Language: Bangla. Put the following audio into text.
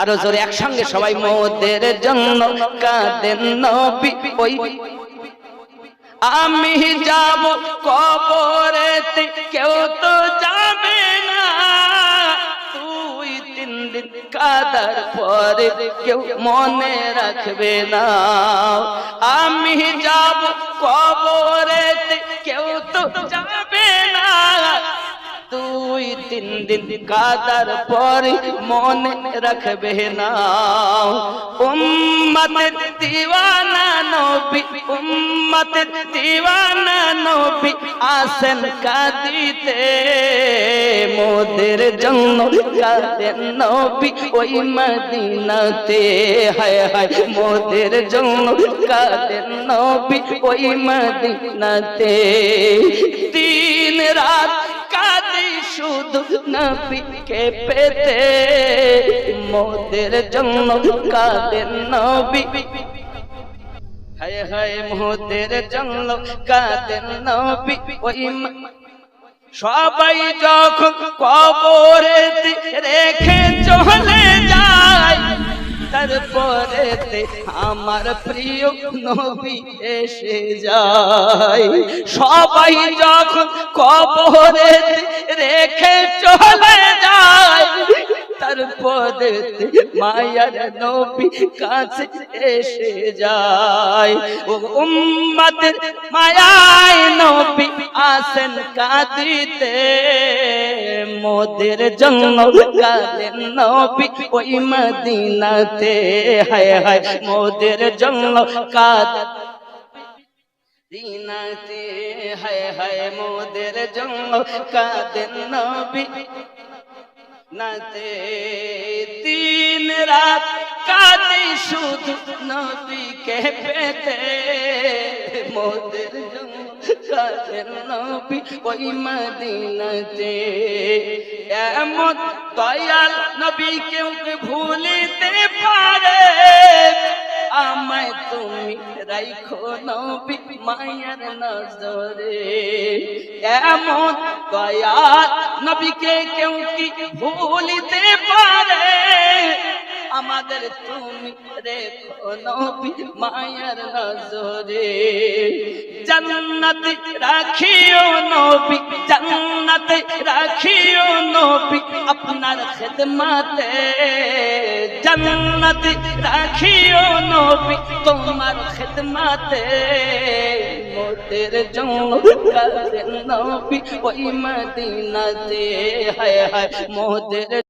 আরও জোরে একসঙ্গে সবাই মোদের জন্য কাঁদেন নবী। ওই আমি যাব কবরেতে কেউ তো যাবে না। তুই তিন দিন কাদার পরে কেউ মনে রাখবে না। আমি যাব কবরেতে কেউ তো যাবে তিন দিন কাদার পরে মনে রাখবে না। উম্মতের দিওয়ানা নবী, উম্মতের দিওয়ানা নবী আসেন কাঁদিতে। মোদের জন্য কাঁদেন নবী ওই মদিনাতে। হায় হায়, মোদের জন্য কাঁদেন নবী ওই মদিনাতে। দিন রাত কাঁদি শুধু নবীকে পেতে, মোদের জন্য কাদের নবী। হায় হায়, মোদের জন্য কাদের নবী। ওই সবাই যখন কবরে তারপরে আমার প্রিয় নবী এসে যায়। সবাই যখন কবরে রেখে চলে যায় তারপরে মায়ার নবী কাছে এসে যায়। ও উম্মতের মায়ায় নবী আসেন কাঁদিতে। মোদের জন্য কালেন নবী ওই মদিনাতে। হায় হায়, মোদের জন্য কাল দিনাতে হায় হায়, মোদের জন্য কালেন নবী নাতে তিন রাত কাঁদি শুধু নবীকে পেতে মোদের কাঁদেন নবী ওই মদিনাতে। এমন দয়াল নবী কেউ ভুলিতে পারে? আমায় তুমি রাইখো নবী মায়ের নজরে। এমন দয়াল নবীকে কেউ কি ভুলিতে পারে? আমাদের তুমি রেখো নবী মায়ের নজরে। জান্নাত রাখিও নবী, জান্নাত রাখিও নবী আপনার খেদমাতে। জান্নাত রাখিও নবী তোমার খেদমাতে। মোদের জন্য কাদের নবী ওই মদিনাতে, হায় হায় মোদের